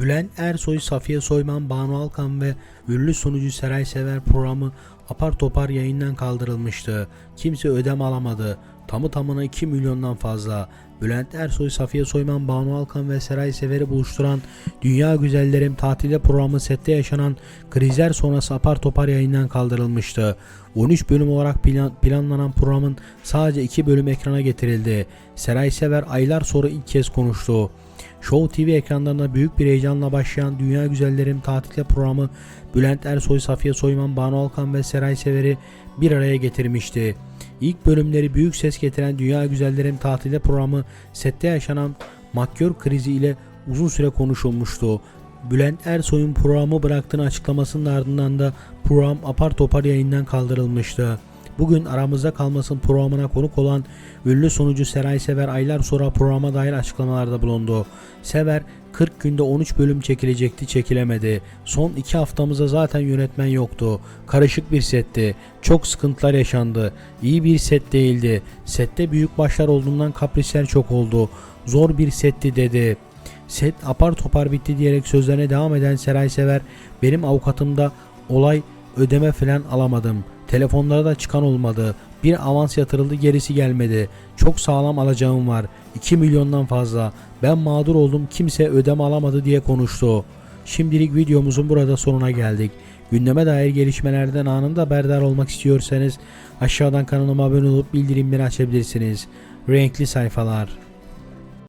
Bülent Ersoy, Safiye Soyman, Banu Alkan ve ünlü sunucu Seray Sever programı apar topar yayından kaldırılmıştı. Kimse ödeme alamadı. Tamı tamına 2 milyondan fazla. Bülent Ersoy, Safiye Soyman, Banu Alkan ve Seray Sever'i buluşturan Dünya Güzellerim tatilde programı sette yaşanan krizler sonrası apar topar yayından kaldırılmıştı. 13 bölüm olarak plan- planlanan programın sadece 2 bölüm ekrana getirildi. Seray Sever aylar sonra ilk kez konuştu. Show TV ekranlarında büyük bir heyecanla başlayan Dünya Güzellerim tatilde programı Bülent Ersoy, Safiye Soyman, Banu Alkan ve Seray Sever'i bir araya getirmişti. İlk bölümleri büyük ses getiren Dünya Güzellerim tatilde programı sette yaşanan makyör krizi ile uzun süre konuşulmuştu. Bülent Ersoy'un programı bıraktığını açıklamasının ardından da program apar topar yayından kaldırılmıştı. Bugün aramızda kalmasın programına konuk olan ünlü sunucu Seray Sever aylar sonra programa dair açıklamalarda bulundu. Sever 40 günde 13 bölüm çekilecekti çekilemedi. Son 2 haftamızda zaten yönetmen yoktu. Karışık bir setti. Çok sıkıntılar yaşandı. İyi bir set değildi. Sette büyük başlar olduğundan kaprisler çok oldu. Zor bir setti dedi. Set apar topar bitti diyerek sözlerine devam eden Seray Sever benim avukatımda olay ödeme falan alamadım. Telefonlara da çıkan olmadı. Bir avans yatırıldı gerisi gelmedi. Çok sağlam alacağım var. 2 milyondan fazla. Ben mağdur oldum kimse ödeme alamadı diye konuştu. Şimdilik videomuzun burada sonuna geldik. Gündeme dair gelişmelerden anında haberdar olmak istiyorsanız aşağıdan kanalıma abone olup bildirimleri açabilirsiniz. Renkli sayfalar.